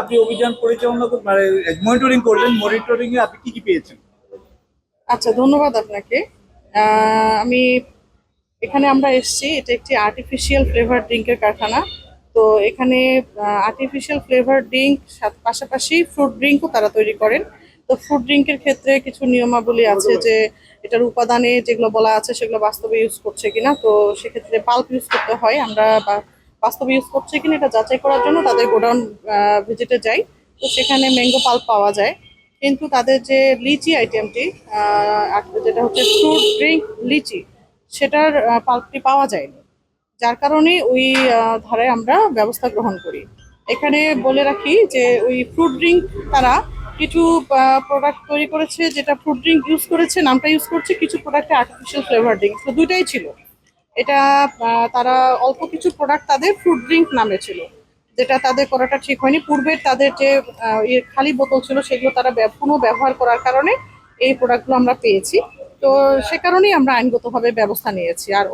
আপনি অভিযান পরিচালনা মানে মনিটরিং করলেন মনিটরিং এ আপনি কি কি পেয়েছেন? আচ্ছা ধন্যবাদ আপনাকে। আমি এখানে আমরা এসেছি এটা একটি আর্টিফিশিয়াল ফ্লেভার ড্রিঙ্কের কারখানা। তো এখানে আর্টিফিশিয়াল ফ্লেভার ড্রিঙ্ক পাশাপাশি ফ্রুট ড্রিঙ্কও তারা তৈরি করেন। তো ফ্রুট ড্রিঙ্কের ক্ষেত্রে কিছু নিয়মাবলী আছে যে এটার উপাদানে যেগুলো বলা আছে সেগুলো বাস্তবে ইউজ করছে কিনা। তো সেক্ষেত্রে পাল্প ইউজ করতে হয় আমরা বাস্তবে ইউজ করছে কিনা এটা যাচাই করার জন্য তাদের গোডাউন ভিজিটে যাই। তো সেখানে ম্যাঙ্গো পাল্প পাওয়া যায়। কিন্তু তাদের যে লিচি আইটেমটি যেটা হচ্ছে ফ্রুট ড্রিঙ্ক লিচি, সেটার পাল্পটি পাওয়া যায়নি। যার কারণে ওই ধারায় আমরা ব্যবস্থা গ্রহণ করি। এখানে বলে রাখি যে ওই ফ্রুট ড্রিঙ্ক তারা কিছু প্রোডাক্ট তৈরি করেছে যেটা ফ্রুট ড্রিঙ্ক ইউজ করেছে, নামটা ইউজ করছে, কিছু প্রোডাক্টে আর্টিফিশিয়াল ফ্লেভার ড্রিঙ্ক তো দুইটাই ছিল। এটা তারা অল্প কিছু প্রোডাক্ট তাদের ফ্রুট ড্রিঙ্ক নামে ছিল, যেটা তাদের করাটা ঠিক হয়নি। পূর্বের তাদের যে ইয়ে খালি বোতল ছিল, সেগুলো তারা পুনঃ ব্যবহার করার কারণে এই প্রোডাক্টগুলো আমরা পেয়েছি। তো সে কারণেই আমরা আইনগতভাবে ব্যবস্থা নিয়েছি। আর